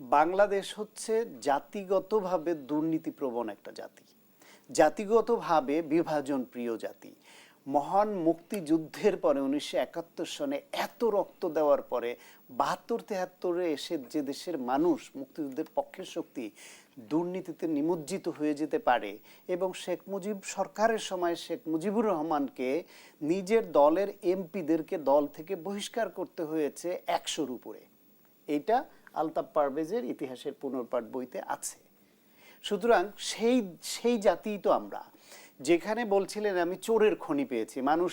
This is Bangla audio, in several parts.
বাংলাদেশ হচ্ছে জাতিগতভাবে দুর্নীতিপ্রবণ একটা জাতি। জাতিগতভাবে বিভাজন প্রিয় জাতি। মহান মুক্তিযুদ্ধের পরে উনিশশো একাত্তর সনে এত রক্ত দেওয়ার পরে বাহাত্তর তেহাত্তরে এসে যে দেশের মানুষ মুক্তিযুদ্ধের পক্ষের শক্তি দুর্নীতিতে নিমজ্জিত হয়ে যেতে পারে এবং শেখ মুজিব সরকারের সময় শেখ মুজিবুর রহমানকে নিজের দলের এমপিদেরকে দল থেকে বহিষ্কার করতে হয়েছে একশোর উপরে। এইটা আলতাফ পারভেজের ইতিহাসের পুনর্পাঠ বইতে আছে। সুতরাং সেই সেই জাতিই তো আমরা। যেখানে বলছিলেন আমি চোরের খনি পেয়েছি, মানুষ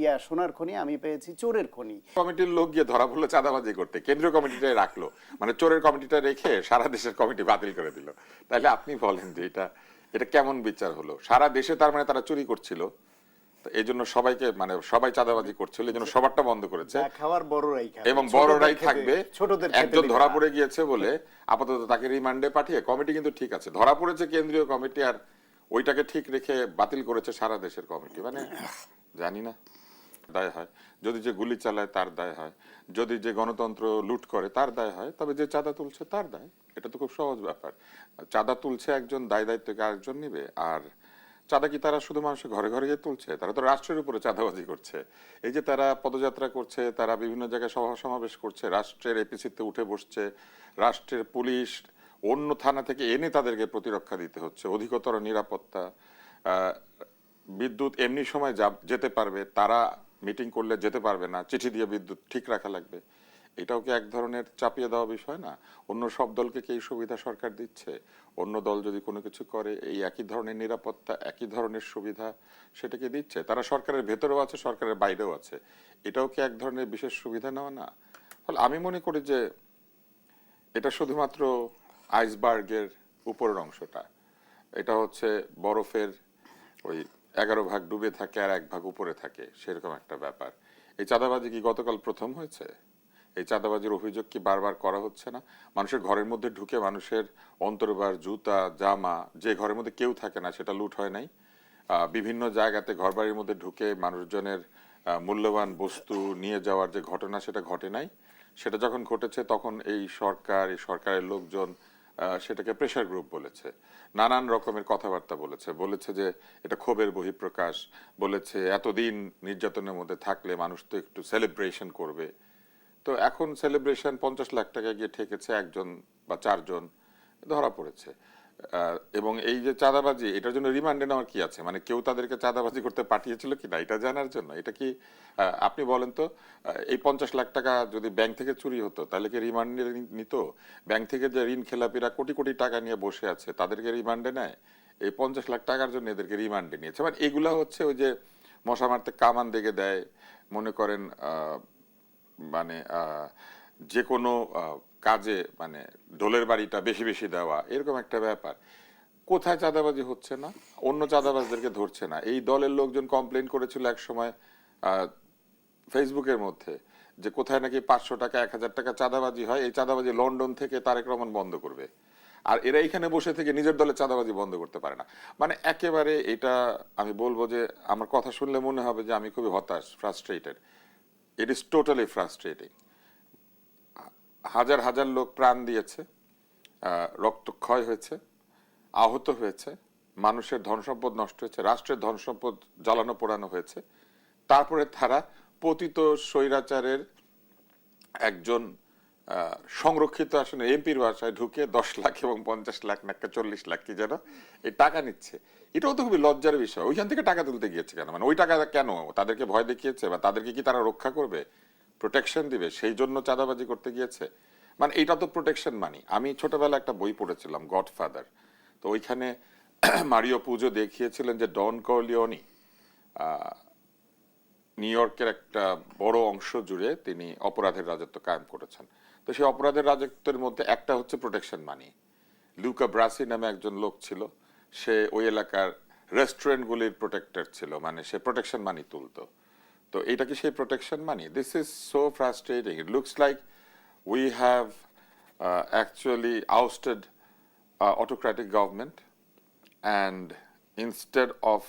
ইয়া সোনার খনি, আমি পেয়েছি চোরের খনি। কমিটির লোক গিয়ে ধরা পড়ল, চাঁদাবাজি করতে। কেন্দ্রীয় কমিটিটাই রাখল। মানে চোরের কমিটিটা রেখে সারা দেশের কমিটি বাতিল করে দিল। তাহলে আপনি বলেন যে এটা এটা কেমন বিচার হলো? সারা দেশে তার মানে তারা চুরি করছিল? এই জন্য সবাইকে মানে সবাই চাঁদাবাজি করছিল এই জন্য সবারটা বন্ধ করেছে। খাওয়ার বড়রাই খাবে। এবং বড়রাই থাকবে। ছোটদের খেতে একজন ধরা পড়ে গিয়েছে বলে আপাতত তাকে রিমান্ডে পাঠিয়ে কমিটি কিন্তু ঠিক আছে। ধরা পড়েছে কেন্দ্রীয় কমিটি আর ওইটাকে ঠিক রেখে বাতিল করেছে সারা দেশের কমিটি। মানে জানি না দায় হয়। যদি যে গুলি চালায় তার দায় হয়। যদি যে গণতন্ত্র লুট করে তার দায় হয়। তবে যে চাঁদা তুলছে তার দায়। এটা তো খুব সহজ ব্যাপার। চাঁদা তুলছে একজন দায় দায়িত্বকে আরেকজন নিবে। আর চাঁদা কি তারা শুধু মানুষের ঘরে ঘরে গিয়ে তুলছে? তারা তো রাষ্ট্রের উপরে চাঁদাবাজি করছে। এই যে তারা পদযাত্রা করছে, তারা বিভিন্ন জায়গায় সভা সমাবেশ করছে, রাষ্ট্রের এপিসিতে উঠে বসছে, রাষ্ট্রের পুলিশ, অন্য থানা থেকে এনে তাদেরকে প্রতিরক্ষা দিতে হচ্ছে, অধিকতর নিরাপত্তা বিদ্যুৎ এমনি সময় যেতে পারবে, তারা মিটিং করলে যেতে পারবে না, চিঠি দিয়ে বিদ্যুৎ ঠিক রাখা লাগবে। এটাও কি এক ধরনের চাপিয়ে দেওয়া বিষয় না? অন্য সব দলকে কি এই সুবিধা সরকার দিচ্ছে? অন্য দল যদি কোনো কিছু করে, এই একই ধরনের নিরাপত্তা, একই ধরনের সুবিধা সেটাকে দিচ্ছে? তারা সরকারের ভেতরেও আছে, সরকারের বাইরেও আছে। এটাও কি এক ধরনের বিশেষ সুবিধা নেওয়া না? ফলে আমি মনে করি যে এটা শুধুমাত্র আইসবার্গের উপরের অংশটা। এটা হচ্ছে বরফের ওই এগারো ভাগ ডুবে থাকে আর এক ভাগ উপরে থাকে, সেরকম একটা ব্যাপার। এই চাঁদাবাজি কি গতকাল প্রথম হয়েছে? এই চাঁদাবাজির অভিযোগ কি বারবার করা হচ্ছে না? মানুষের ঘরের মধ্যে ঢুকে মানুষের অন্তর্বার, জুতা, জামা, যে ঘরের মধ্যে কেউ থাকে না, সেটা লুট হয় নাই। বিভিন্ন জায়গাতে ঘরবাড়ির মধ্যে ঢুকে মানুষজনের মূল্যবান বস্তু নিয়ে যাওয়ার যে ঘটনা, সেটা ঘটে নাই। সেটা যখন ঘটেছে, তখন এই সরকার, এই সরকারের লোকজন সেটাকে প্রেশার গ্রুপ বলেছে। নানান রকমের কথাবার্তা বলেছে। বলেছে যে, এটা ক্ষোভের বহিঃপ্রকাশ। বলেছে, এতদিন নির্যাতনের মধ্যে থাকলে মানুষ তো একটু সেলিব্রেশন করবে। তো এখন সেলিব্রেশন পঞ্চাশ লাখ টাকা গিয়ে ঠেকেছে একজন বা চারজন, ধরা পড়েছে। এবং এই যে চাঁদাবাজি, এটার জন্য রিমান্ডে নেওয়ার কি আছে? মানে কেউ তাদেরকে চাঁদাবাজি করতে পাঠিয়েছিল কি না এটা জানার জন্য। এটা কি আপনি বলেন তো এই পঞ্চাশ লাখ টাকা যদি ব্যাংক থেকে চুরি হতো, তাহলে কি রিমান্ডে নিত? ব্যাংক থেকে যে ঋণ খেলাপিরা কোটি কোটি টাকা নিয়ে বসে আছে, তাদেরকে রিমান্ডে নেয়? এই পঞ্চাশ লাখ টাকার জন্য এদেরকে রিমান্ডে নিয়েছে। মানে এগুলা হচ্ছে ওই যে মশা মারতে কামান দেখে দেয়, মনে করেন মানে যে কোনো কাজে মানে ঢোলের বাড়িটা বেশি বেশি দেওয়া, এরকম একটা ব্যাপার। কোথায় চাঁদাবাজি হচ্ছে না? অন্য চাঁদাবাজদেরকে ধরছে না। এই দলের লোকজন কমপ্লেন করেছিল এক সময় ফেসবুকের মধ্যে যে কোথায় নাকি পাঁচশো টাকা, এক হাজার টাকা চাঁদাবাজি হয়, এই চাঁদাবাজি লন্ডন থেকে তারেক রহমান বন্ধ করবে। আর এরা এখানে বসে থেকে নিজের দলের চাঁদাবাজি বন্ধ করতে পারে না। মানে একেবারে এটা আমি বলব যে, আমার কথা শুনলে মনে হবে যে, আমি খুবই হতাশ frustrated it is totally frustrating হাজার হাজার লোক প্রাণ দিয়েছে রক্তক্ষয় হয়েছে, আহত হয়েছে, মানুষের ধন সম্পদ নষ্ট হয়েছে, রাষ্ট্রের ধন সম্পদ জ্বালানো পোড়ানো হয়েছে। তারপরে তারা পতিত স্বৈরাচারের একজন সংরক্ষিত আসনে এমপির বাসায় ঢুকে দশ লাখ এবং পঞ্চাশ লাখ নাকা চল্লিশ লাখ, কি যেন, এই টাকা নিচ্ছে। এটাও তো খুবই লজ্জার বিষয়। ওইখান থেকে টাকা তুলতে গিয়েছে কেন? মানে ওই টাকা কেন? তাদেরকে ভয় দেখিয়েছে বা তাদেরকে কি তারা রক্ষা করবে? প্রোটেকশন দিবে? সেই জন্য চাঁদাবাজি করতে গিয়েছে? মানে এটা তো প্রোটেকশন মানি আমি ছোটবেলা একটা বই পড়েছিলাম গডফাদার তো ওইখানে মারিও পুজো দেখিয়েছিলেন যে ডন কর্লিওনি নিউ ইয়র্কের একটা বড় অংশ জুড়ে তিনি অপরাধের রাজত্ব কায়েম করেছেন। তো সেই অপরাধের রাজত্বের মধ্যে একটা হচ্ছে প্রোটেকশন মানি লুকা ব্রাসি নামে একজন লোক ছিল। সে ওই এলাকার রেস্টুরেন্টগুলির প্রোটেক্টর ছিল মানে সে প্রোটেকশন মানি তুলতো। তো এটা কি সেই protection money this is so frustrating it looks like we have actually ousted autocratic government and instead of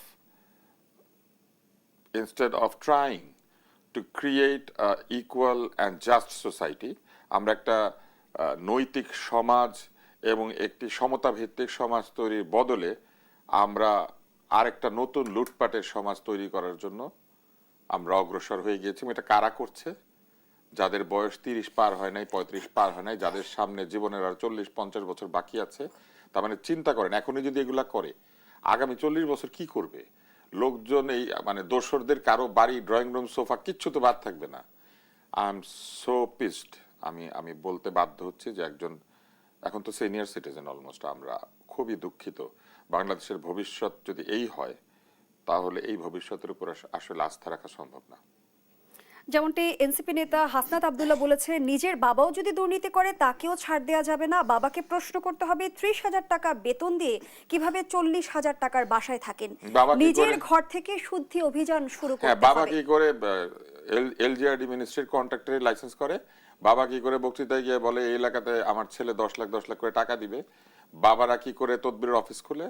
of trying to create a equal and just society, আমরা একটা নৈতিক সমাজ এবং একটি সমতা ভিত্তিক সমাজ তৈরির বদলে আমরা আরেকটা নতুন লুটপাটের সমাজ তৈরি করার জন্য আমরা অগ্রসর হয়ে গিয়েছি। এটা কারা করছে? যাদের বয়স তিরিশ পার হয় নাই, পঁয়ত্রিশ পার হয় নাই, যাদের সামনে জীবনের আর চল্লিশ, পঞ্চাশ বছর বাকি আছে, তার মানে চিন্তা করেন, এখনই যদি এগুলা করে, আগামী চল্লিশ বছর কি করবে? লোকজন এই মানে দোসরদের কারও বাড়ি, ড্রয়িং রুম, সোফা কিচ্ছু তো বাদ থাকবে না। আই এম সো পিসড, আমি আমি বলতে বাধ্য হচ্ছি যে একজন এখন তো সিনিয়র সিটিজেন অলমোস্ট আমরা খুবই দুঃখিত। বাংলাদেশের ভবিষ্যৎ যদি এই হয় তাহলে এই ভবিষ্যতের উপর আসলে আস্থা রাখা সম্ভব না। যেমনটি এনসিপি নেতা হাসনাত আবদুল্লাহ বলেছে নিজের বাবাও যদি দুর্নীতি করে তাকেও ছাড় দেওয়া যাবে না। বাবাকে প্রশ্ন করতে হবে ত্রিশ হাজার টাকা বেতন দিয়ে কীভাবে চল্লিশ হাজার টাকার বাসায় থাকেন? নিজের ঘর থেকে শুদ্ধি অভিযান শুরু হ্যাঁ করতে বাবা কি করে এলজিআরডি মিনিস্ট্রির কন্ট্রাক্টরের লাইসেন্স করে বাবা কি করে বক্তৃতায় গিয়ে বলে, এই এলাকাতে আমার ছেলে দশ লাখ দশ লাখ করে টাকা দিবে। বাবারা কি করে তদবিরের অফিস খুলে?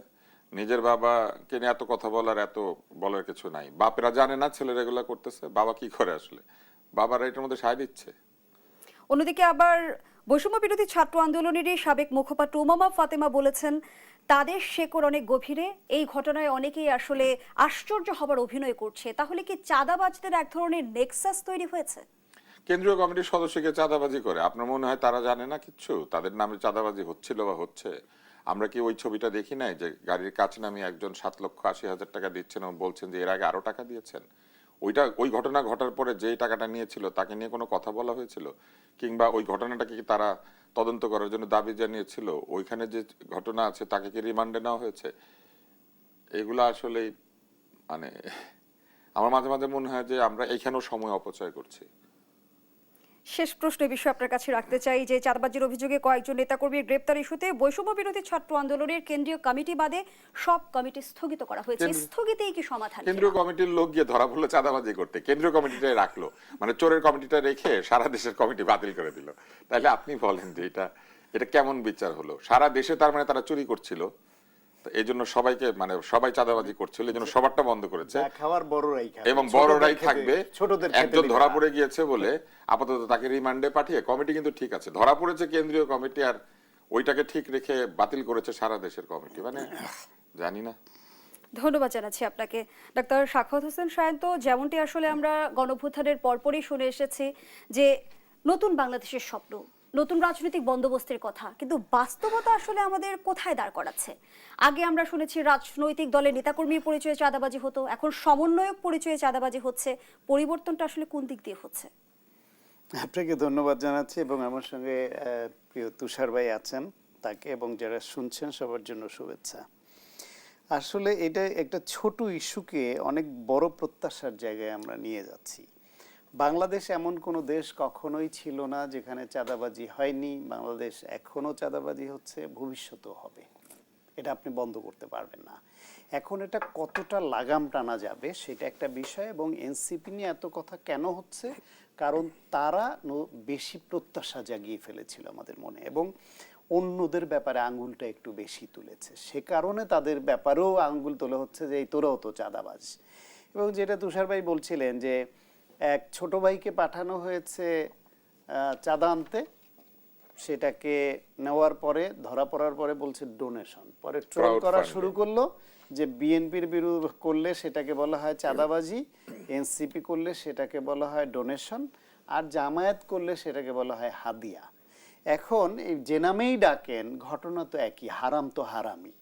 নিজের বাবাকে নিয়ে এত কথা বলার এত বলার কিছু নাই। বাপেরা জানে না ছেলেরা এগুলা করতেছে। বাবা কি করে আসলে? বাবারা এটার মধ্যে সায় দিচ্ছে। অন্যদিকে আবার বৈষম্য বিরোধী ছাত্র আন্দোলনেরই সাবেক মুখপাত্র উমামা ফাতেমা বলেছেন, তাদের শেকড় অনেক গভীরে। এই ঘটনায় অনেকেই আসলে আশ্চর্য হবার অভিনয় করছে। তাহলে কি চাঁদাবাজদের এক ধরনের নেক্সাস তৈরি হয়েছে? কেন্দ্রীয় কমিটির সদস্যকে চাঁদাবাজি করে। আপনার মনে হয় তারা জানে না কিচ্ছু? তাদের নামে চাঁদাবাজি হচ্ছিল বা হচ্ছে? আমরা কি ওই ছবিটা দেখি নাই যে গাড়ির কাছে নামে একজন সাত লক্ষ আশি হাজার টাকা দিচ্ছেন এবং বলছেন যে এর আগে আরও টাকা দিয়েছেন? ওইটা, ওই ঘটনা ঘটার পরে যেই টাকাটা নিয়েছিল তাকে নিয়ে কোনো কথা বলা হয়েছিল? কিংবা ওই ঘটনাটাকে কি তারা তদন্ত করার জন্য দাবি জানিয়েছিল? ওইখানে যে ঘটনা আছে তাকে কি রিমান্ডে নেওয়া হয়েছে? এগুলো আসলে মানে আমার মাঝে মাঝে মনে হয় যে আমরা এখানেও সময় অপচয় করছি। শেষ প্রশ্ন বিষয়ে আপনার কাছে রাখতে চাই যে চারবাজির অভিযোগে কয়েকজন নেতাকর্মীর গ্রেপ্তার ইস্যুতে বৈষম্য বিরোধী ছাত্র আন্দোলনের কেন্দ্রীয় কমিটি বাদে সব কমিটি স্থগিত করা হয়েছে। স্থগিতেই কি সমাধান কেন্দ্রীয় কমিটির লোক গিয়ে ধরা পড়ল চাঁদাবাজি করতে। কেন্দ্রীয় কমিটিটাই রাখল। মানে চোরের কমিটিটা রেখে সারা দেশের কমিটি বাতিল করে দিল। তাহলে আপনি বলেন যে এটা এটা কেমন বিচার হলো? সারা দেশে তার মানে তারা চুরি করছিল? এই জন্য সবাইকে মানে সবাই চাঁদাবাজি করছিল এই জন্য সবারটা বন্ধ করেছে। খাওয়ার বড়রাই খাবে। এবং বড়রাই থাকবে। ছোটদের একজন ধরা পড়ে গিয়েছে বলে আপাতত তাকে রিমান্ডে পাঠিয়ে কমিটি কিন্তু ঠিক আছে। ধরা পড়েছে কেন্দ্রীয় কমিটি আর ওইটাকে ঠিক রেখে বাতিল করেছে সারা দেশের কমিটি। মানে জানি না। ধন্যবাদ জানাচ্ছি আপনাকে। ডাক্তার সাখাওয়াত হোসেন সায়ন্ত যেমনটি আসলে আমরা গণভ্যুত্থানের পরপরই শুনে এসেছি যে নতুন বাংলাদেশের স্বপ্ন। নতুন রাজনৈতিক বন্দোবস্তের কথা, কিন্তু বাস্তবতা আসলে আমাদের কোথায় দাঁড় করাচ্ছে? আগে আমরা শুনেছি রাজনৈতিক দলের নেতাকর্মীর পরিচয়ে চাঁদাবাজি হতো, এখন সমন্বয়ক পরিচয়ে চাঁদাবাজি হচ্ছে, পরিবর্তনটা আসলে কোন দিক দিয়ে হচ্ছে? আপনাকে ধন্যবাদ জানাচ্ছি এবং আমার সঙ্গে প্রিয় তুষার ভাই আছেন তাকে এবং যারা শুনছেন সবার জন্য শুভেচ্ছা। আসলে এটা একটা ছোট ইস্যুকে অনেক বড় প্রত্যাশার জায়গায় আমরা নিয়ে যাচ্ছি। বাংলাদেশ এমন কোনো দেশ কখনোই ছিল না যেখানে চাঁদাবাজি হয়নি। বাংলাদেশ এখনও চাঁদাবাজি হচ্ছে, ভবিষ্যতেও হবে। এটা আপনি বন্ধ করতে পারবেন না। এখন এটা কতটা লাগাম টানা যাবে সেটা একটা বিষয় এবং এনসিপি নিয়ে এত কথা কেন হচ্ছে? কারণ তারা বেশি প্রত্যাশা জাগিয়ে ফেলেছিল আমাদের মনে এবং অন্যদের ব্যাপারে আঙ্গুলটা একটু বেশি তুলেছে। সে কারণে তাদের ব্যাপারেও আঙ্গুল তোলা হচ্ছে যে, এই তোরাও তো চাঁদাবাজ। এবং যেটা তুষার ভাই বলছিলেন যে এক ছোট ভাইকে পাঠানো হয়েছে চাঁদা আনতে। সেটাকে নেওয়ার পরে ধরা পড়ার পরে বলছে ডোনেশন পরে ট্রোল করা শুরু করল যে বিএনপির বিরুদ্ধে করলে সেটাকে বলা হয় চাঁদাবাজি এনসিপি করলে সেটাকে বলা হয় ডোনেশন আর জামায়াত করলে সেটাকে বলা হয় হাদিয়া। এখন এই যে নামেই ডাকেন ঘটনা তো একই হারাম তো হারামই।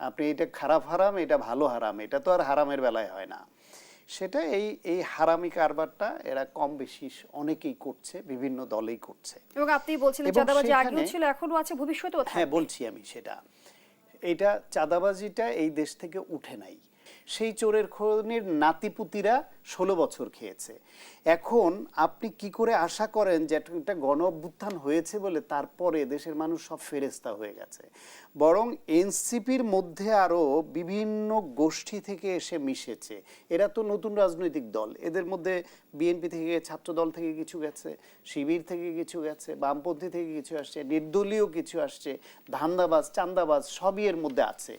আপনি এটা খারাপ হারাম এটা ভালো হারাম এটা তো আর হারামের বেলায় হয় না। সেটা এই এই হারামি কারবারটা এরা কম বেশি অনেকেই করছে বিভিন্ন দলেই করছে। এবং আপনি বলছিলেন চাঁদাবাজি আগেও ছিল এখনও আছে ভবিষ্যতেও থাকবে। হ্যাঁ বলছি আমি সেটা। এটা চাঁদাবাজিটা এই দেশ থেকে উঠে নাই। সেই চোরের খনির নাতিপুতিরা ষোলো বছর খেয়েছে। এখন আপনি কি করে আশা করেন যে একটা গণ অভ্যুত্থান হয়েছে বলে তারপরে দেশের মানুষ সব ফেরেস্তা হয়ে গেছে? বরং এনসিপির মধ্যে আরও বিভিন্ন গোষ্ঠী থেকে এসে মিশেছে। এরা তো নতুন রাজনৈতিক দল। এদের মধ্যে বিএনপি থেকে ছাত্র দল থেকে কিছু গেছে, শিবির থেকে কিছু গেছে, বামপন্থী থেকে কিছু আসছে, নির্দলীয় কিছু আসছে, ধান্দাবাজ, চান্দাবাজ সবই এর মধ্যে আছে।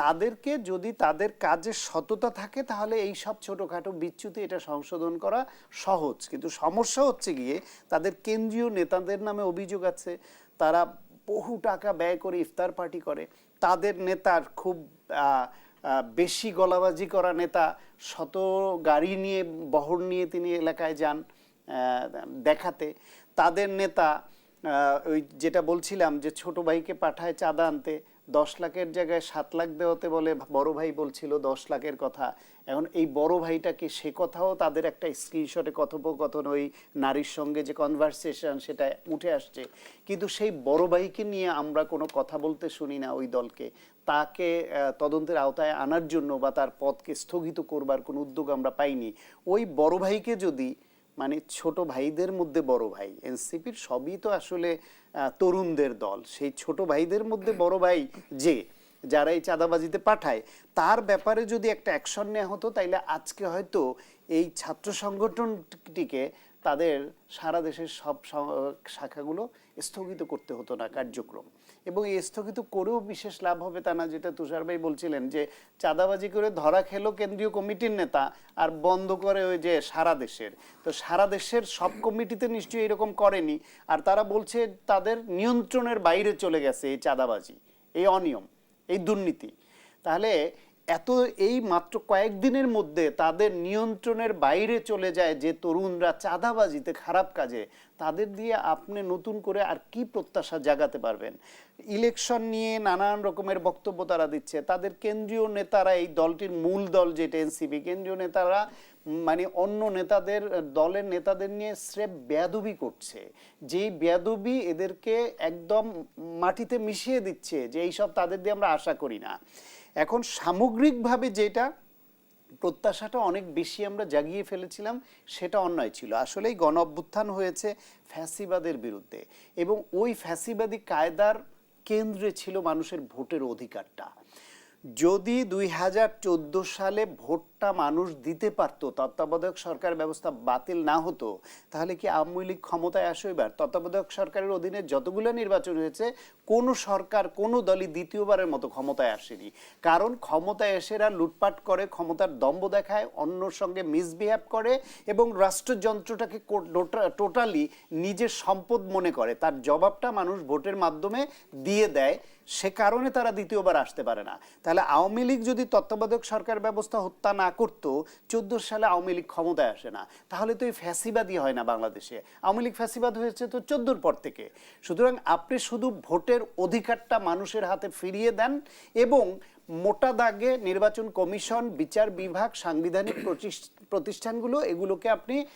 তাদেরকে যদি তাদের কাজে সততা থাকে, তাহলে এই সব ছোটোখাটো বিচ্যুতি এটা সংশোধন করা সহজ। কিন্তু সমস্যা হচ্ছে গিয়ে তাদের কেন্দ্রীয় নেতাদের নামে অভিযোগ আছে, তারা বহু টাকা ব্যয় করে ইফতার পার্টি করে। তাদের নেতার খুব বেশি গলাবাজি করা নেতা, শত গাড়ি নিয়ে, বহর নিয়ে তিনি এলাকায় যান দেখাতে। তাদের নেতা ওই যেটা বলছিলাম যে ছোট ভাইকে পাঠায় চাঁদা আনতে দশ লাখের জায়গায় সাত লাখ দেওয়াতে বলে, বড় ভাই বলছিল দশ লাখের কথা। এখন এই বড় ভাইটাকে সে কথাও তাদের একটা স্ক্রিনশটে কথোপকথন ওই নারীর সঙ্গে যে কনভারসেশন সেটা উঠে আসছে। কিন্তু সেই বড় ভাইকে নিয়ে আমরা কোনো কথা বলতে শুনি না ওই দলকে। তাকে তদন্তের আওতায় আনার জন্য বা তার পদকে স্থগিত করবার কোনো উদ্যোগ আমরা পাইনি। ওই বড় ভাইকে যদি মানে ছোট ভাইদের মধ্যে বড় ভাই। এনসিপির সবই তো আসলে তরুণদের দল। সেই ছোট ভাইদের মধ্যে বড় ভাই যে, যারা এই চাঁদাবাজিতে পাঠায়, তার ব্যাপারে যদি একটা অ্যাকশন নেওয়া হতো, তাইলে আজকে হয়তো এই ছাত্র সংগঠনটিকে তাদের সারা দেশের সব শাখাগুলো স্থগিত করতে হতো না কার্যক্রম। এবং এই স্থগিত করেও বিশেষ লাভ হবে তা না, যেটা তুষার ভাই বলছিলেন, যে চাঁদাবাজি করে ধরা খেলো কেন্দ্রীয় কমিটির নেতা আর বন্ধ করে ওই যে সারা দেশের। তো সারা দেশের সব কমিটিতে নিশ্চয়ই এরকম করেনি, আর তারা বলছে তাদের নিয়ন্ত্রণের বাইরে চলে গেছে এই চাঁদাবাজি, এই অনিয়ম, এই দুর্নীতি। তাহলে এত এই মাত্র কয়েকদিনের মধ্যে তাদের নিয়ন্ত্রণের বাইরে চলে যায় যে তরুণরা চাঁদাবাজিতে খারাপ কাজে তাদের দিয়ে আপনি নতুন করে আর কি প্রত্যাশা জাগাতে পারবেন? ইলেকশন নিয়ে নানান রকমের বক্তব্য তারা দিচ্ছে। তাদের কেন্দ্রীয় নেতারা এই দলটির মূল দল যেটা এনসিপি, কেন্দ্রীয় নেতারা মানে অন্য নেতাদের, দলের নেতাদের নিয়ে স্রেফ বেয়াদবি করছে। যেই বেয়াদবি এদেরকে একদম মাটিতে মিশিয়ে দিচ্ছে যে এইসব তাদের দিয়ে আমরা আশা করি না। এখন সামগ্রিকভাবে যেটা প্রত্যাশাটা অনেক বেশি আমরা জাগিয়ে ফেলেছিলাম, সেটা অন্যায় ছিল। আসলেই গণ অভ্যুত্থান হয়েছে ফ্যাসিবাদের বিরুদ্ধে এবং ওই ফ্যাসিবাদী কায়দার কেন্দ্রে ছিল মানুষের ভোটের অধিকারটা। যদি দুই হাজার চোদ্দ সালে ভোটটা মানুষ দিতে পারতো, তত্ত্বাবধায়ক সরকার ব্যবস্থা বাতিল না হতো, তাহলে কি আওয়ামী লীগ ক্ষমতায় আসো এবার? তত্ত্বাবধায়ক সরকারের অধীনে যতগুলো নির্বাচন হয়েছে, কোন সরকার, কোনো দলই দ্বিতীয়বারের মতো ক্ষমতায় আসেনি। কারণ ক্ষমতায় এসেরা লুটপাট করে, ক্ষমতার দম্ভ দেখায়, অন্যর সঙ্গে মিসবিহেভ করে এবং রাষ্ট্রযন্ত্রটাকে টোটালি নিজের সম্পদ মনে করে। তার জবাবটা মানুষ ভোটের মাধ্যমে দিয়ে দেয়। সে কারণে তারা দ্বিতীয়বার আসতে পারে না। তাহলে আওয়ামী লীগ যদি তত্ত্বাবধায়ক সরকার ব্যবস্থা হত্যা না করত চোদ্দ সালে আওয়ামী লীগ ক্ষমতায় আসে না। তাহলে তো এই ফ্যাসিবাদই হয় না বাংলাদেশে। আওয়ামী লীগ ফ্যাসিবাদ হয়েছে তো চোদ্দোর পর থেকে। সুতরাং আপনি শুধু ভোটের অধিকারটা মানুষের হাতে ফিরিয়ে দেন এবং মোটা দাগে নির্বাচন কমিশন, বিচার বিভাগ, সাংবিধানিক প্রতিষ- প্রতিষ্ঠানগুলো এগুলোকে আপনি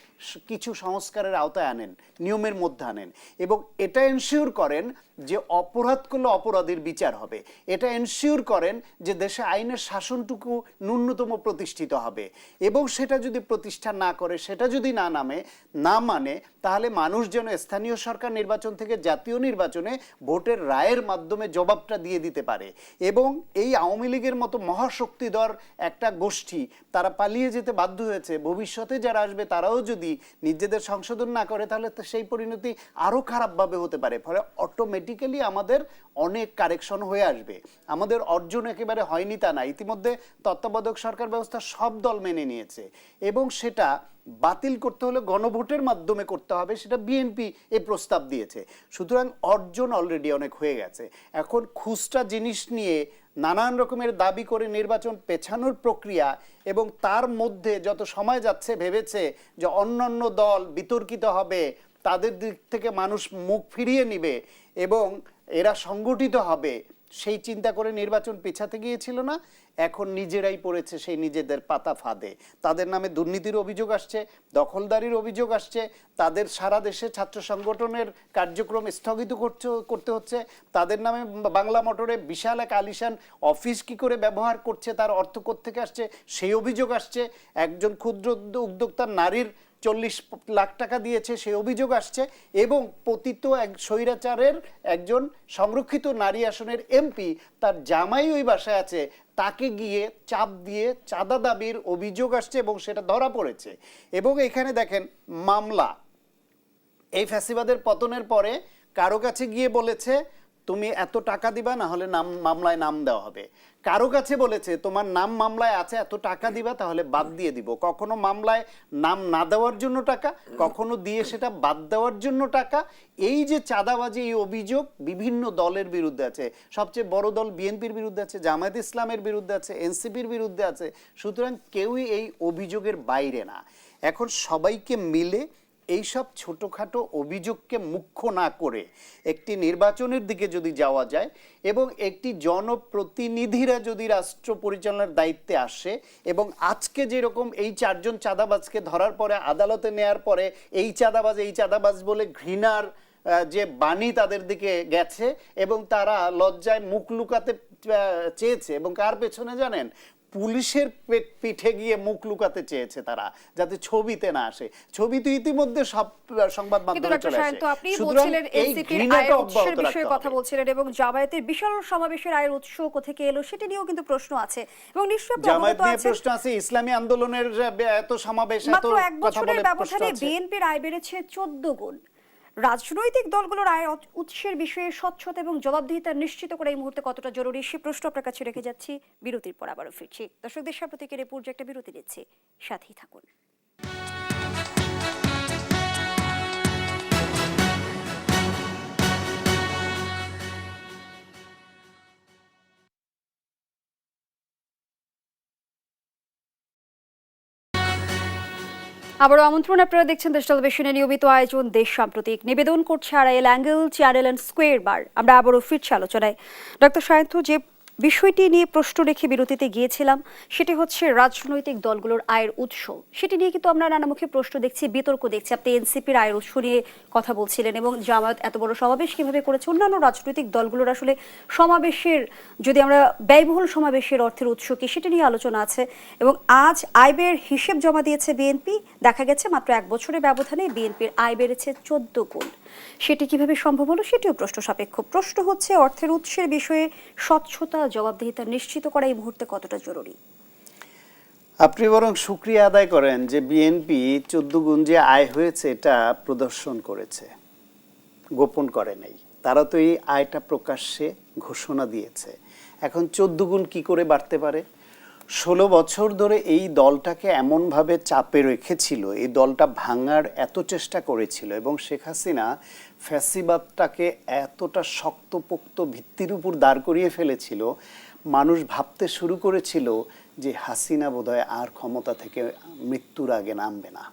কিছু সংস্কারের আওতায় আনেন, নিয়মের মধ্যে আনেন এবং এটা এনশিওর করেন যে অপরাধ করলে অপরাধের বিচার হবে। এটা এনশিওর করেন যে দেশে আইনের শাসনটুকু ন্যূনতম প্রতিষ্ঠিত হবে এবং সেটা যদি প্রতিষ্ঠা না করে, সেটা যদি না নামে, না মানে তাহলে মানুষ যেন স্থানীয় সরকার নির্বাচন থেকে জাতীয় নির্বাচনে ভোটের রায়ের মাধ্যমে জবাবটা দিয়ে দিতে পারে এবং এই আওয়ামী লীগের মতো মহাশক্তিধর একটা গোষ্ঠী, তারা পালিয়ে যেতে বাধ্য হয়েছে। ভবিষ্যতে যারা আসবে, তারাও যদি নিজেদের সংশোধন না করে, তাহলে সেই পরিণতি আরও খারাপভাবে হতে পারে। ফলে অটোমেটিক্যালি আমাদের অনেক কারেকশন হয়ে আসবে। আমাদের অর্জন একেবারে হয়নি তা না। ইতিমধ্যে তত্ত্বাবধায়ক সরকার ব্যবস্থা সব দল মেনে নিয়েছে। এবং সেটা বাতিল করতে হলে গণভোটের মাধ্যমে করতে হবে, সেটা বিএনপি এ প্রস্তাব দিয়েছে। সুতরাং অর্জন অলরেডি অনেক হয়ে গেছে। এখন খুচরা জিনিস নিয়ে নানান রকমের দাবি করে নির্বাচন পেছানোর প্রক্রিয়া এবং তার মধ্যে যত সময় যাচ্ছে ভেবেছে যে অন্যান্য দল বিতর্কিত হবে, তাদের দিক থেকে মানুষ মুখ ফিরিয়ে নিবে এবং এরা সংগঠিত হবে। সেই চিন্তা করে নির্বাচন পেছাতে গিয়েছিল না, এখন নিজেরাই পড়েছে সেই নিজেদের পাতা ফাঁদে। তাদের নামে দুর্নীতির অভিযোগ আসছে, দখলদারির অভিযোগ আসছে, তাদের সারা দেশে ছাত্র সংগঠনের কার্যক্রম স্থগিত করছে, করতে হচ্ছে। তাদের নামে বাংলা মোটরে বিশাল এক আলিশান অফিস কি করে ব্যবহার করছে, তার অর্থ থেকে আসছে, সেই অভিযোগ আসছে। একজন ক্ষুদ্র উদ্যোক্তা নারীর চল্লিশ লাখ টাকা দিয়েছে, সে অভিযোগ আসছে এবং পতিত এক স্বৈরাচারের একজন সংরক্ষিত নারী আসনের এমপি, তার জামাই ওই বাসায় আছে, তাকে গিয়ে চাপ দিয়ে চাঁদা দাবির অভিযোগ আসছে এবং সেটা ধরা পড়েছে। এবং এখানে দেখেন মামলা। এই ফ্যাসিবাদের পতনের পরে কারও কাছে গিয়ে বলেছে তুমি এত টাকা দিবা, না হলে নাম মামলায় নাম দেওয়া হবে। কারও কাছে বলেছে, তোমার নাম মামলায় আছে, এত টাকা দিবা, তাহলে বাদ দিয়ে দিব। কখনো মামলায় নাম না দেওয়ার জন্য টাকা, কখনো দিয়ে সেটা বাদ দেওয়ার জন্য টাকা। এই যে চাঁদাবাজি, এই অভিযোগ বিভিন্ন দলের বিরুদ্ধে আছে। সবচেয়ে বড় দল বিএনপির বিরুদ্ধে আছে, জামায়াত ইসলামের বিরুদ্ধে আছে, এনসিপির বিরুদ্ধে আছে। সুতরাং কেউই এই অভিযোগের বাইরে না। এখন সবাইকে মিলে এইসব ছোটোখাটো অভিযোগকে মুখ্য না করে একটি নির্বাচনের দিকে যদি যাওয়া যায় এবং একটি জনপ্রতিনিধিরা যদি রাষ্ট্র পরিচালনার দায়িত্বে আসে এবং আজকে যেরকম এই চারজন চাঁদাবাজকে ধরার পরে আদালতে নেয়ার পরে এই চাঁদাবাজ এই চাঁদাবাজ বলে ঘৃণার যে বাণী তাদের দিকে গেছে এবং তারা লজ্জায় মুখ লুকাতে চেয়েছে এবং কার পেছনে জানেন? পুলিশের পিঠে গিয়ে মুখ লুকাতে চেয়েছে তারা যাতে ছবিতে না আসে। ছবি তো ইতিমধ্যে সব সংবাদ কিন্তু মাধ্যমে চলে আসে। সায়ন্ত আপনি বলছিলেন এনসিপির আয়ের উৎসের বিষয়ে কথা বলছিলেন এবং জামায়াতের বিশাল সমাবেশের আয়ের উৎস কোথেকে এলো সেটা নিয়েও কিন্তু প্রশ্ন আছে। এবং নিশ্চয়ই জামায়াত নিয়ে প্রশ্ন আছে ইসলামী আন্দোলনের এত সমাবেশ এত মাত্র এক বছরের ব্যবধানে বিএনপির আয় বেড়েছে চোদ্দ গুণ। রাজনৈতিক দলগুলোর আয় উৎসের বিষয়ে স্বচ্ছতা এবং জবাবদিহিতা নিশ্চিত করে এই মুহূর্তে কতটা জরুরি সে প্রশ্ন আপনার কাছে রেখে যাচ্ছি। বিরতির পর আবারও ফিরছি। দর্শকদের সাম্প্রতিকের এই একটা বিরতি দিচ্ছি সাথেই থাকুন। আবারও আমন্ত্রণ আপনারা দেখছেন দেশ টেলিভিশনের নিয়মিত আয়োজন, দেশ সাম্প্রতিক নিবেদন করছে Arail angle channel and square bar. আমরা আবারও ফিরছি আলোচনায়। ডক্টর সায়ন্ত যে বিষয়টি নিয়ে প্রশ্ন রেখে বিরতিতে গিয়েছিলাম। সেটি হচ্ছে রাজনৈতিক দলগুলোর আয়ের উৎস। সেটি নিয়ে কিন্তু আমরা নানামুখী প্রশ্ন দেখছি, বিতর্ক দেখছি। আপনি এনসিপির আয়ের উৎস নিয়ে কথা বলছিলেন এবং জামায়াত এত বড় সমাবেশ কীভাবে করেছে? অন্যান্য রাজনৈতিক দলগুলোর আসলে সমাবেশের, যদি আমরা ব্যয়বহুল সমাবেশের অর্থের উৎস কি, সেটি নিয়ে আলোচনা আছে এবং আজ আয় ব্যয়ের হিসেব জমা দিয়েছে বিএনপি। দেখা গেছে মাত্র এক বছরের ব্যবধানে বিএনপির আয় বেড়েছে চোদ্দ গুণ। সেটি কীভাবে সম্ভব হলো সেটিও প্রশ্ন সাপেক্ষ। প্রশ্ন হচ্ছে, অর্থের উৎসের বিষয়ে স্বচ্ছতা, জবাবদিহিতা নিশ্চিত করা এই মুহূর্তে কতটা জরুরি? আপনি বরং সুক্রিয়া আদায় করেন যে বিএনপি চোদ্দ গুণ যে আয় হয়েছে, এটা প্রদর্শন করেছে। গোপন করে নাই। তারা তো এই আয়টা প্রকাশ্যে ঘোষণা দিয়েছে। এখন চোদ্দ গুণ কি করে বাড়তে পারে? ষোলো বছর ধরে এই দলটাকে এমনভাবে চাপে রেখেছিল, এই দলটা ভাঙার এত চেষ্টা করেছিল এবং শেখ হাসিনা ফ্যাসিবাদটাকে এতটা শক্তপোক্ত ভিত্তির উপর দাঁড় করিয়ে ফেলেছিল, মানুষ ভাবতে শুরু করেছিল যে হাসিনা বোধহয় আর ক্ষমতা থেকে মৃত্যুর আগে নামবে না।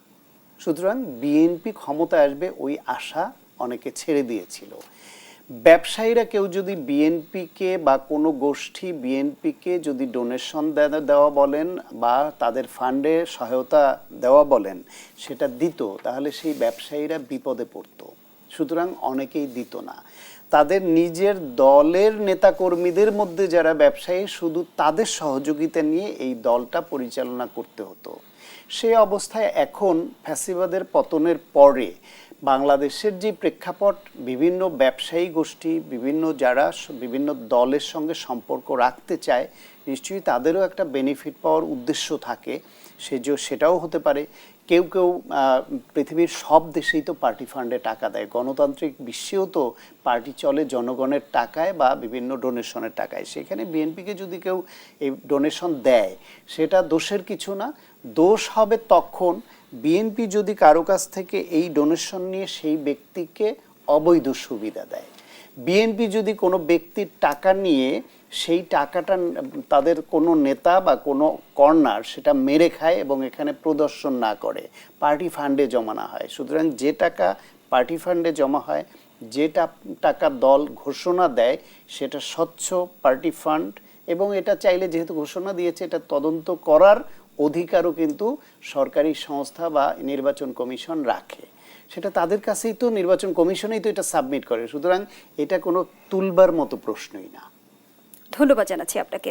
সুতরাং বিএনপি ক্ষমতায় আসবে ওই আশা অনেকে ছেড়ে দিয়েছিল। ব্যবসায়ীরা কেউ যদি বিএনপিকে বা কোনো গোষ্ঠী বিএনপিকে যদি ডোনেশন দেওয়া বলেন বা তাদের ফান্ডে সহায়তা দেওয়া বলেন, সেটা দিত, তাহলে সেই ব্যবসায়ীরা বিপদে পড়তো। সুতরাং অনেকেই দিত না। তাদের নিজের দলের নেতাকর্মীদের মধ্যে যারা ব্যবসায়ী, শুধু তাদের সহযোগিতা নিয়ে এই দলটা পরিচালনা করতে হতো। সেই অবস্থায় এখন ফ্যাসিবাদের পতনের পরে বাংলাদেশের যে প্রেক্ষাপট, বিভিন্ন ব্যবসায়ী গোষ্ঠী, বিভিন্ন যারা বিভিন্ন দলের সঙ্গে সম্পর্ক রাখতে চায়, নিশ্চয়ই তাদেরও একটা বেনিফিট পাওয়ার উদ্দেশ্য থাকে। সে যে সেটাও হতে পারে। কেউ কেউ পৃথিবীর সব দেশেই তো পার্টি ফান্ডে টাকা দেয়। গণতান্ত্রিক বিশ্বেও তো পার্টি চলে জনগণের টাকায় বা বিভিন্ন ডোনেশনের টাকায়। সেখানে বিএনপিকে যদি কেউ এই ডোনেশন দেয়, সেটা দোষের কিছু না। দোষ হবে তখন বিএনপি যদি কারও কাছ থেকে এই ডোনেশন নিয়ে সেই ব্যক্তিকে অবৈধ সুবিধা দেয়। বিএনপি যদি কোনো ব্যক্তির টাকা নিয়ে সেই টাকাটা তাদের কোনো নেতা বা কোনো কর্নার সেটা মেরে খায় এবং এখানে প্রদর্শন না করে পার্টি ফান্ডে জমা না হয়। সুতরাং যে টাকা পার্টি ফান্ডে জমা হয়, যে টা- টাকা দল ঘোষণা দেয়, সেটা স্বচ্ছ পার্টি ফান্ড এবং এটা চাইলে যেহেতু ঘোষণা দিয়েছে, এটা তদন্ত করার অধিকারও কিন্তু সরকারি সংস্থা বা নির্বাচন কমিশন রাখে। সেটা তাদের কাছেই তো নির্বাচন কমিশনেই তো এটা সাবমিট করে। সুতরাং এটা কোনো তুলবার মতো প্রশ্নই না। ধন্যবাদ জানাচ্ছি আপনাকে।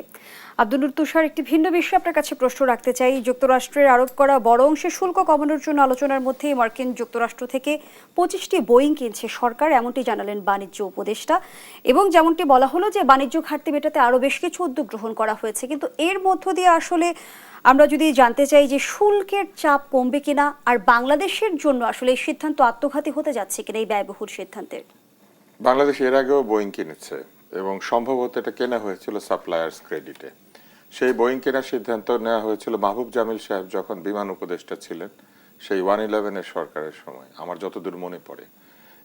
আব্দুল তুষার, একটি ভিন্ন বিষয়ে আপনার কাছে প্রশ্ন রাখতে চাই। যুক্তরাষ্ট্রের আরোপ করা বড় অংশে শুল্ক কমানোর জন্য আলোচনার মধ্যেই মার্কিন যুক্তরাষ্ট্র থেকে পঁচিশটি বোয়িং কিনছে সরকার, এমনটি জানালেন বাণিজ্য উপদেষ্টা। এবং যেমনটি বলা হলো যে বাণিজ্য ঘাটতি মেটাতে আরও বেশ কিছু উদ্যোগ গ্রহণ করা হয়েছে। কিন্তু এর মধ্য দিয়ে আসলে আমরা যদি জানতে চাই যে শুল্কের চাপ কমবে কিনা আর বাংলাদেশের জন্য আসলে এই সিদ্ধান্ত আত্মঘাতী হতে যাচ্ছে কিনা এই ব্যয়বহুল সিদ্ধান্তের। বাংলাদেশ এর আগেও বোয়িং কিনেছে এবং সম্ভবত এটা কেনা হয়েছিল সাপ্লায়ার্স ক্রেডিটে। সেই বোয়িং কেনার সিদ্ধান্ত নেওয়া হয়েছিল মাহবুব জামিল সাহেব যখন বিমান উপদেষ্টা ছিলেন সেই ওয়ান ইলেভেনের সরকারের সময়, আমার যতদূর মনে পড়ে।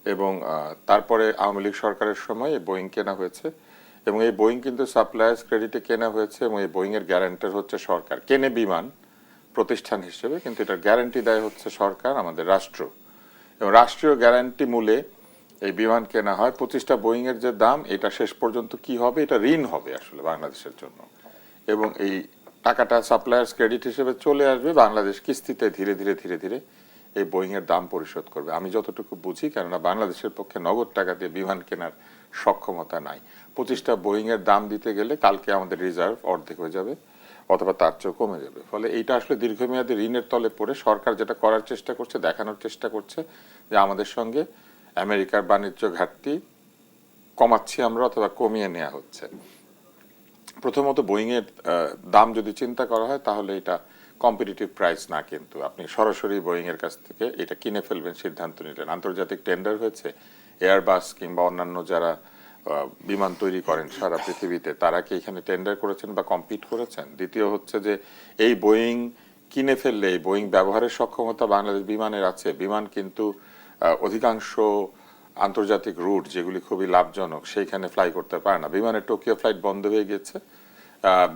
এবং তারপরে আওয়ামী লীগ সরকারের সময় বোয়িং কেনা হয়েছে। এবং এই বোয়িং কিন্তু সাপ্লায়ার্স ক্রেডিটে কেনা হয়েছে এবং এই বোয়িং এর গ্যারান্টার হচ্ছে সরকার। কেনে বিমান প্রতিষ্ঠান হিসেবে, কিন্তু এটার গ্যারান্টি দেয় হচ্ছে সরকার, আমাদের রাষ্ট্র। এবং রাষ্ট্রীয় গ্যারান্টি মূলে এই বিমান কেনা হয়। পঁচিশটা বোয়িং এর যে দাম, এটা শেষ পর্যন্ত কি হবে? এটা ঋণ হবে আসলে বাংলাদেশের জন্য। এবং এই টাকাটা সাপ্লায়ার্স ক্রেডিট হিসেবে চলে আসবে। বাংলাদেশ কিস্তিতে ধীরে ধীরে ধীরে ধীরে এই বোয়িং এর দাম পরিশোধ করবে। আমি যতটুকু বুঝি, কেননা বাংলাদেশের পক্ষে নগদ টাকা দিয়ে বিমান কেনার সক্ষমতা নাই। পঁচিশটা বোয়িং এর দাম দিতে গেলে কালকে আমাদের রিজার্ভ অর্ধেক হয়ে যাবে, অথবা তার চেয়েও কমে যাবে। ফলে এইটা আসলে দীর্ঘমেয়াদী ঋণের তলে পড়ে সরকার যেটা করার চেষ্টা করছে, দেখানোর চেষ্টা করছে, যে আমাদের সঙ্গে আমেরিকার বাণিজ্য ঘাটতি কমাচ্ছি আমরা অথবা কমিয়ে নেওয়া হচ্ছে। প্রথমত বোয়িং এর দাম যদি চিন্তা করা হয়, তাহলে এটা কম্পিটিটিভ প্রাইস না কিন্তু। আপনি সরাসরি বোয়িং এর কাছ থেকে এটা কিনে ফেলবেন, সিদ্ধান্ত নিলেন। আন্তর্জাতিক টেন্ডার হয়েছে এয়ারবাস কিংবা অন্যান্য যারা বিমান তৈরি করেন সারা পৃথিবীতে। তারা কি এখানে টেন্ডার করেছেন বা কম্পিট করেছেন? দ্বিতীয় হচ্ছে যে এই বোয়িং কিনে ফেললে, এই বোয়িং ব্যবহারের সক্ষমতা বাংলাদেশ বিমানের আছে। বিমান কিন্তু অধিকাংশ আন্তর্জাতিক রুট যেগুলি খুবই লাভজনক, সেইখানে ফ্লাই করতে পারে না। বিমানের টোকিও ফ্লাইট বন্ধ হয়ে গেছে।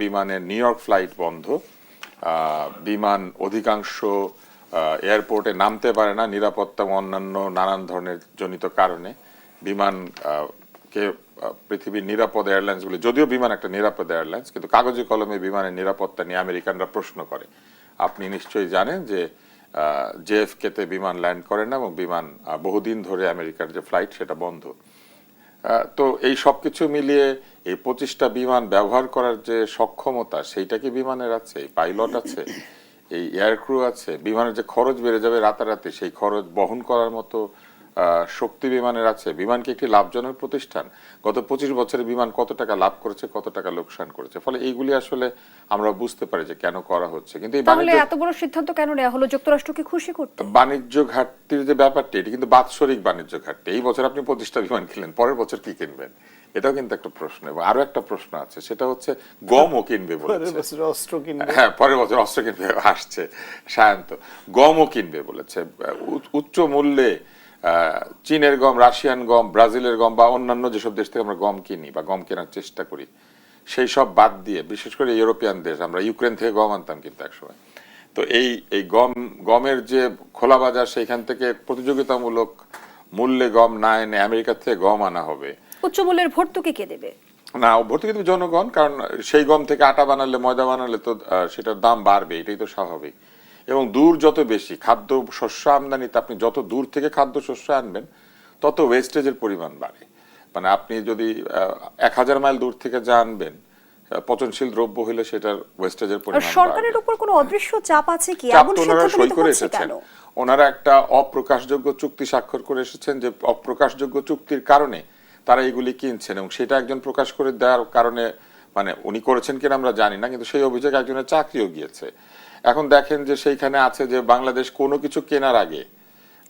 বিমানের নিউ ইয়র্ক ফ্লাইট বন্ধ। বিমান অধিকাংশ এয়ারপোর্টে নামতে পারে না নিরাপত্তা অন্যান্য নানান ধরনের জনিত কারণে। বিমান কে পৃথিবীর নিরাপদ এয়ারলাইন্সগুলি যদিও বিমান একটা নিরাপদ এয়ারলাইন্স, কিন্তু কাগজে কলমে বিমানের নিরাপত্তা নিয়ে আমেরিকানরা প্রশ্ন করে। আপনি নিশ্চয়ই জানেন যে জেএফকে তে বিমান ল্যান্ড করে না এবং বিমান বহুদিন ধরে আমেরিকার যে ফ্লাইট সেটা বন্ধ। তো এই সবকিছু মিলিয়ে এই পঁচিশটা বিমান ব্যবহার করার যে সক্ষমতা, সেইটা কি বিমানের আছে? এই পাইলট আছে? এই এয়ারক্রু আছে? বিমানের যে খরচ বেড়ে যাবে রাতারাতি, সেই খরচ বহন করার মতো শক্তি বিমানের আছে। বিমান কি একটি লাভজনক প্রতিষ্ঠান। গত পঁচিশ বছরে বিমান কত টাকা লাভ করেছে কত টাকা লোকসান করেছে? ফলে এইগুলি আসলে আমরা বুঝতে পারি যে কেন করা হচ্ছে। কিন্তু এই তাহলে এত বড় সিদ্ধান্ত কেন নেওয়া হলো? যুক্তরাষ্ট্রকে খুশি করতে। বাণিজ্য ঘাটতির যে ব্যাপারটি এটি কিন্তু বাৎসরিক বাণিজ্য ঘাটতি। এই বছর আপনি পঁচিশটা বিমান কিনলেন পরের বছর কি কিনবেন? এটাও কিন্তু একটা প্রশ্ন। এবং আরও একটা প্রশ্ন আছে সেটা হচ্ছে গমও কিনবে বলেছে। অস্ত্র কিনবে। হ্যাঁ পরের বছর অস্ত্র কিনবে আসছে সায়ন্ত। গমও কিনবে বলেছে। উচ্চ মূল্যে চীনের গম রাশিয়ান গম ব্রাজিলের গম বা অন্যান্য যেসব দেশ থেকে আমরা গম কিনি বা গম কেনার চেষ্টা করি সেই সব বাদ দিয়ে বিশেষ করে ইউরোপিয়ান দেশ আমরা ইউক্রেন থেকে গম আনতাম কিন্তু একসময়। তো এই এই গম গমের যে খোলা বাজার সেইখান থেকে প্রতিযোগিতামূলক মূল্যে গম না এনে আমেরিকা থেকে গম আনা হবে। উচ্চ মূল্যের ভর্তুকি কে দেবে? না ভর্তুকি দেবে জনগণ কারণ সেই গম থেকে আটা বানালে ময়দা বানালে তো সেটার দাম বাড়বে এটাই তো স্বাভাবিক। এবং দূর যত বেশি খাদ্য শস্য আমদানিতে আপনি যত দূর থেকে খাদ্য শস্য আনবেন তত ওয়েস্টেজের পরিমাণ বাড়ে। মানে আপনি যদি এক হাজার মাইল দূর থেকে যা আনবেন পচনশীল দ্রব্য হলে সেটার ওয়েস্টেজের পরিমাণ সরকারের উপর কোনো অদৃশ্য চাপ আছে কি? চাপ ওনারা সই করে এসেছেন। ওনারা একটা অপ্রকাশযোগ্য চুক্তি স্বাক্ষর করে এসেছেন যে অপ্রকাশযোগ্য চুক্তির কারণে তারা এগুলি কিনছেন এবং সেটা একজন প্রকাশ করে দেওয়ার কারণে মানে উনি করেছেন কিনা আমরা জানি না কিন্তু সেই অভিযোগ একজনের চাকরিও গিয়েছে। এখন দেখেন যে সেইখানে আছে যে বাংলাদেশ কোনো কিছু কেনার আগে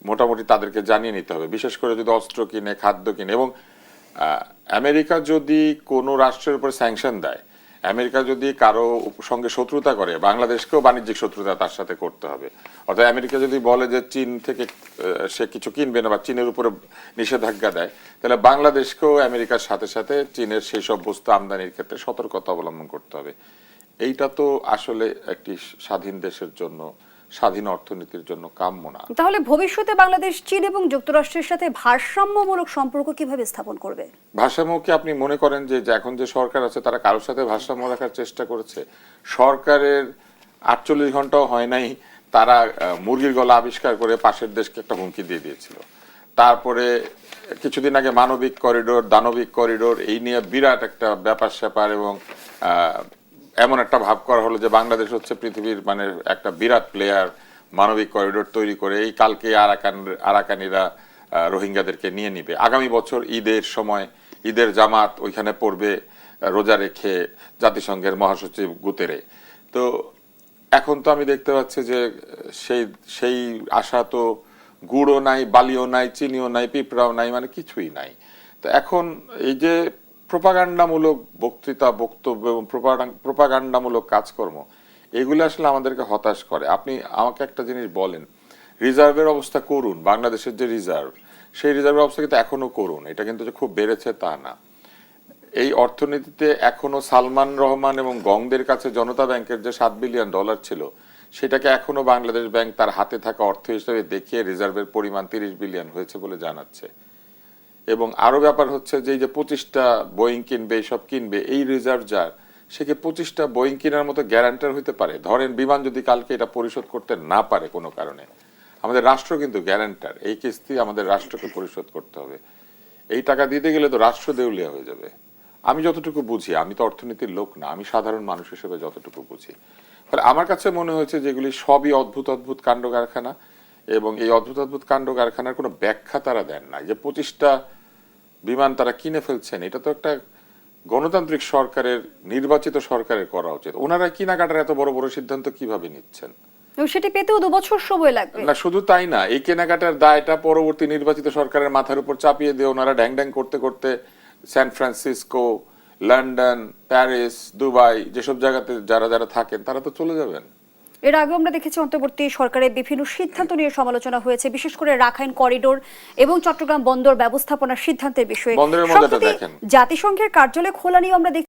মোটামুটি তাদেরকে জানিয়ে নিতে হবে। বিশেষ করে যদি অস্ত্র কিনে, খাদ্য কিনে এবং আমেরিকা যদি কোনো রাষ্ট্রের উপর স্যাংশন দেয়, আমেরিকা যদি কারও সঙ্গে শত্রুতা করে, বাংলাদেশকেও বাণিজ্যিক শত্রুতা তার সাথে করতে হবে। অর্থাৎ আমেরিকা যদি বলে যে চীন থেকে সে কিছু কিনবে না বা চীনের উপরে নিষেধাজ্ঞা দেয়, তাহলে বাংলাদেশকেও আমেরিকার সাথে সাথে চীনের সেই সব বস্তু আমদানির ক্ষেত্রে সতর্কতা অবলম্বন করতে হবে। এইটা তো আসলে একটি স্বাধীন দেশের জন্য স্বাধীন অর্থনীতির জন্য কাম্য না। তাহলে ভবিষ্যতে বাংলাদেশ চীন এবং যুক্তরাষ্ট্রের সাথে ভারসাম্যমূলক সম্পর্ক কীভাবে স্থাপন করবে? ভারসাম্যকে আপনি মনে করেন যে যে এখন যে সরকার আছে তারা কারোর সাথে ভারসাম্য রাখার চেষ্টা করেছে? সরকারের আটচল্লিশ ঘন্টাও হয় নাই তারা মুরগির গলা আবিষ্কার করে পাশের দেশকে একটা হুমকি দিয়ে দিয়েছিল। তারপরে কিছুদিন আগে মানবিক করিডোর দানবিক করিডোর এই নিয়ে বিরাট একটা ব্যাপার স্যাপার এবং এমন একটা ভাব করা হলো যে বাংলাদেশ হচ্ছে পৃথিবীর মানে একটা বিরাট প্লেয়ার মানবিক করিডোর তৈরি করে এই কালকে আরাকান, আরাকানিরা রোহিঙ্গাদেরকে নিয়ে নিবে। আগামী বছর ঈদের সময় ঈদের জামাত ওইখানে পড়বে রোজা রেখে জাতিসংঘের মহাসচিব গুতেরে। তো এখন তো আমি দেখতে পাচ্ছি যে সেই সেই আশা তো গুড়ও নাই, বালিও নাই, চিনিও নাই, পিঁপড়াও নাই মানে কিছুই নাই। তো এখন এই যে প্রপাগান্ডামূলক বক্তৃতা, বক্তব্য এবং প্রপাগান্ডামূলক কাজকর্ম, এগুলো আসলে আমাদেরকে হতাশ করে। আপনি আমাকে একটা জিনিস বলেন, রিজার্ভের অবস্থা করুন, বাংলাদেশের যে রিজার্ভ, সেই রিজার্ভের অবস্থা কিন্তু এখনও করুন। এটা কিন্তু যে খুব বেড়েছে তা না। এই অর্থনীতিতে এখনও সালমান রহমান এবং গংদের কাছে জনতা ব্যাংকের যে সাত বিলিয়ন ডলার ছিল, সেটাকে এখনও বাংলাদেশ ব্যাংক তার হাতে থাকা অর্থ হিসেবে দেখিয়ে রিজার্ভের পরিমাণ তিরিশ বিলিয়ন হয়েছে বলে জানাচ্ছে। এবং আরও ব্যাপার হচ্ছে যে যে পঁচিশটা বোয়িং কিনবে এইসব কিনবে, এই রিজার্ভ যার, সে কি পঁচিশটা বোয়িং কেনার মতো গ্যারান্টার হতে পারে? ধরেন বিমান যদি কালকে এটা পরিশোধ করতে না পারে কোনো কারণে, আমাদের রাষ্ট্র কিন্তু গ্যারান্টার এই কিস্তি আমাদের রাষ্ট্রকে পরিশোধ করতে হবে। এই টাকা দিতে গেলে তো রাষ্ট্র দেউলিয়া হয়ে যাবে। আমি যতটুকু বুঝি, আমি তো অর্থনীতির লোক না, আমি সাধারণ মানুষ হিসেবে যতটুকু বুঝি। ফলে আমার কাছে মনে হয়েছে যেগুলি সবই অদ্ভুত অদ্ভুত কাণ্ড কারখানা এবং এই অদ্ভুত অদ্ভুত কাণ্ড কারখানার কোনো ব্যাখ্যা তারা দেন না যে পঁচিশটা বিমান তারা কিনে ফেলছেন এটা তো একটা গণতান্ত্রিক সরকারের নির্বাচিত সরকারের করা উচিত। ওনারা কিনাকাটার এত বড় বড় সিদ্ধান্ত কীভাবে নিচ্ছেন? সেটি পেতেও দু বছর সময় লাগবে। না শুধু তাই না এই কেনাকাটার দায়টা পরবর্তী নির্বাচিত সরকারের মাথার উপর চাপিয়ে দিয়ে ওনারা ড্যাং ড্যাং করতে করতে San Francisco London Paris Dubai যেসব জায়গাতে যারা যারা থাকেন তারা তো চলে যাবেন। এর আগে আমরা দেখেছি অন্তর্বর্তী সরকারের বিভিন্ন সিদ্ধান্ত নিয়ে সমালোচনা হয়েছে বিশেষ করে রাখাইন করিডোর এবং চট্টগ্রাম বন্দর ব্যবস্থাপনার সিদ্ধান্তের বিষয়ে। জাতিসংঘের কার্যালয় খোলা নিয়ে আমরা